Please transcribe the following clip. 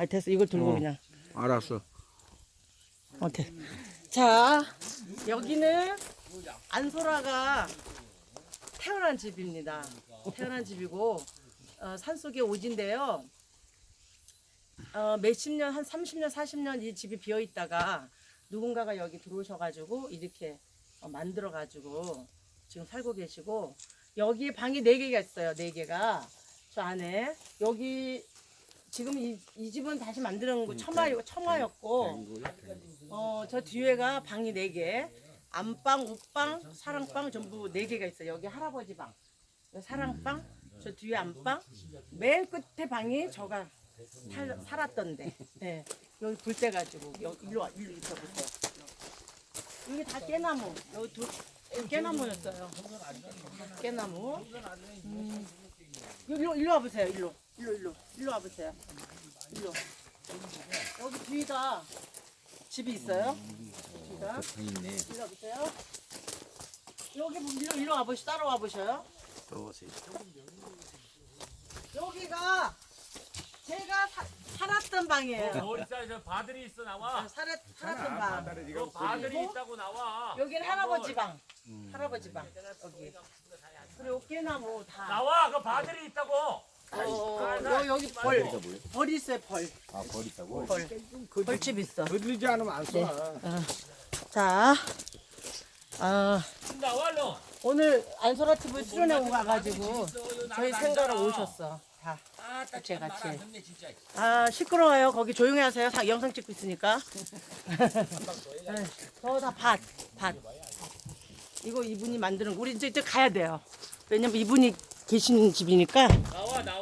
아 됐어 이걸 들고 어. 그냥 알았어. 어때? 자 여기는 안소라가 태어난 집입니다. 태어난 집이고 어, 산속의 오지인데요. 어, 몇십 년, 한 30년, 40년 이 집이 비어 있다가 누군가가 여기 들어오셔가지고 이렇게 어, 만들어가지고 지금 살고 계시고 여기에 방이 네 개가 있어요. 네 개가 저 안에 여기 지금 이, 이 집은 다시 만드는 거 처마 처마였고 어 저 뒤에가 방이 네 개. 안방, 옷방, 사랑방 전부 네 개가 있어요. 여기 할아버지 방, 여기 사랑방, 저 뒤에 안방, 맨 끝에 방이 저가 살, 살았던데. 네. 여기 불 때 가지고 여기 일로 와, 일로 있어 보세요. 여기 다 깨나무. 여기 두, 깨나무였어요. 깨나무. 음. 여기 일로, 일로 와보세요. 일로, 일로, 일로, 일로 와보세요. 일로. 여기 뒤가 집이 있어요. 뒤가. 일로 와보세요. 여기 뭐 일로, 일로 와보시, 따라 와 보셔요. 여기가 제가 사, 살았던 방이에요. 어디 저 바들이 있어 나와. 살았, 살았던 방. 너 바들이 있다고 나와. 여기는 할아버지 방. 할아버지 방. 여기. 그리고 깨나무 다. 나와. 그 바들이 있다고. 어, 여, 여기 벌. 벌 있어요, 벌. 아? 벌. 벌집 있어. 거들리지 않으면 안 써. 자, 아, 나와 얼른. 오늘 안소라 TV 수련회 와가지고 저희 생가로 오셨어. 다. 같이 같이. 아 시끄러워요. 거기 조용히 하세요. 다 영상 찍고 있으니까. 저다 밭, 밭. 이거 이분이 만드는 거. 우리 이제, 이제 가야 돼요. 왜냐면 이분이 계시는 집이니까. 나와 나와.